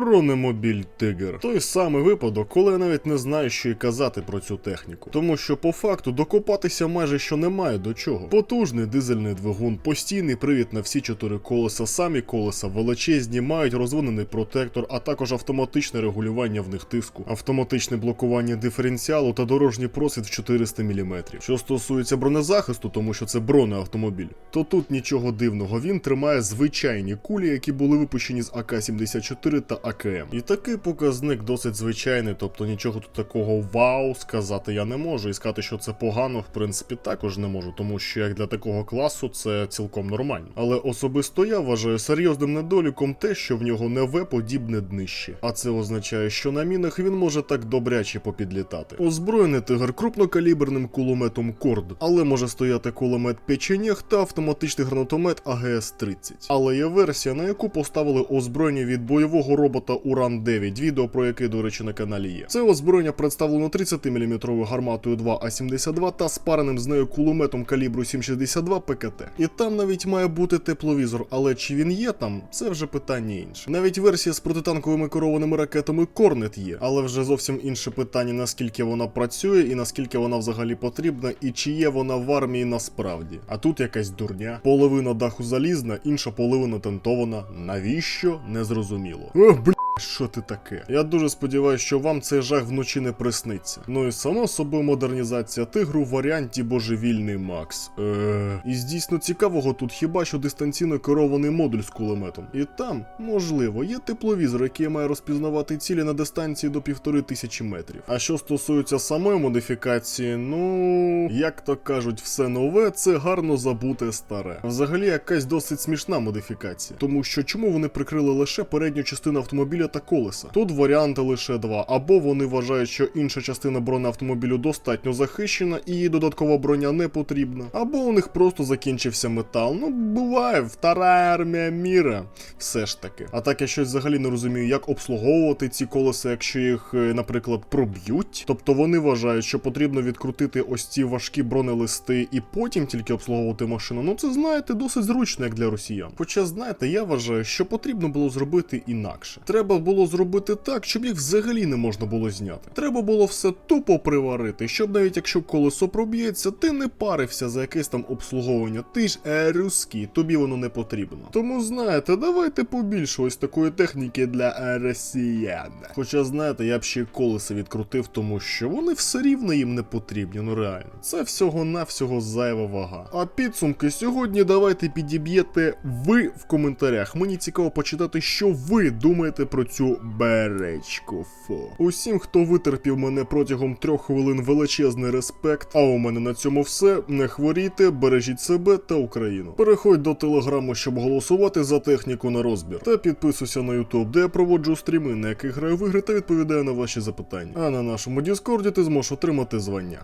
Бронемобіль Тигр. Той самий випадок, коли я навіть не знаю, що й казати про цю техніку. Тому що по факту докопатися майже що немає до чого. Потужний дизельний двигун, постійний привід на всі чотири колеса, самі колеса величезні, мають розвинений протектор, а також автоматичне регулювання в них тиску, автоматичне блокування диференціалу та дорожній просвіт в 400 мм. Що стосується бронезахисту, тому що це бронеавтомобіль, то тут нічого дивного. Він тримає звичайні кулі, які були випущені з АК-74 та АКМ. І такий показник досить звичайний, тобто нічого тут такого вау сказати я не можу. І сказати, що це погано, в принципі, також не можу, тому що як для такого класу це цілком нормально. Але особисто я вважаю серйозним недоліком те, що в нього не В-подібне днище. А це означає, що на мінах він може так добряче попідлітати. Озброєний тигр крупнокаліберним кулеметом Корд, але може стояти кулемет печенєг та автоматичний гранатомет АГС-30. Але є версія, на яку поставили озброєння від бойового робота Уран 9, відео про яке, до речі, на каналі є. Це озброєння представлено 30-мм гарматою 2А72 та спареним з нею кулеметом калібру 7,62 ПКТ. І там навіть має бути тепловізор, але чи він є там, це вже питання інше. Навіть версія з протитанковими керованими ракетами Корнет є, але вже зовсім інше питання, наскільки вона працює і наскільки вона взагалі потрібна, і чи є вона в армії насправді. А тут якась дурня. Половина даху залізна, інша половина тентована. Навіщо? Незрозуміло. Бля. Що ти таке? Я дуже сподіваюся, що вам цей жах вночі не присниться. Ну і само собою модернізація тигру в варіанті божевільний Макс. Е... І дійсно цікавого тут хіба що дистанційно керований модуль з кулеметом. І там, можливо, є тепловізор, який має розпізнавати цілі на дистанції до півтори тисячі метрів. А що стосується самої модифікації, ну як то кажуть, все нове це гарно забуте старе. Взагалі якась досить смішна модифікація, тому що чому вони прикрили лише передню частину автомобіля та колеса? Тут варіанти лише два: або вони вважають, що інша частина бронеавтомобілю достатньо захищена і їй додаткова броня не потрібна, або у них просто закінчився метал. Ну буває, втора армія міра. Все ж таки. А так я щось взагалі не розумію, як обслуговувати ці колеса, якщо їх, е, наприклад, проб'ють. Тобто вони вважають, що потрібно відкрутити ось ці важкі бронелисти і потім тільки обслуговувати машину. Ну це знаєте, досить зручно, як для росіян. Хоча, знаєте, я вважаю, що потрібно було зробити інакше. Треба було зробити так, щоб їх взагалі не можна було зняти. Треба було все тупо приварити, щоб навіть якщо колесо проб'ється, ти не парився за якесь там обслуговування. Ти ж е, русський, тобі воно не потрібно. Тому знаєте, давайте побільше ось такої техніки для росіян. Хоча, знаєте, я б ще колеса відкрутив, тому що вони все рівно їм не потрібні, ну реально. Це всього-навсього зайва вага. А підсумки сьогодні давайте підіб'єте ви в коментарях. Мені цікаво почитати, що ви думаєте про цю беречку. Фу. Усім, хто витерпів мене протягом трьох хвилин, величезний респект. А у мене на цьому все. Не хворійте, бережіть себе та Україну. Переходь до телеграму, щоб голосувати за техніку на розбір. Та підписуйся на YouTube, де я проводжу стріми, на яких граю в ігри та відповідаю на ваші запитання. А на нашому Діскорді ти зможеш отримати звання.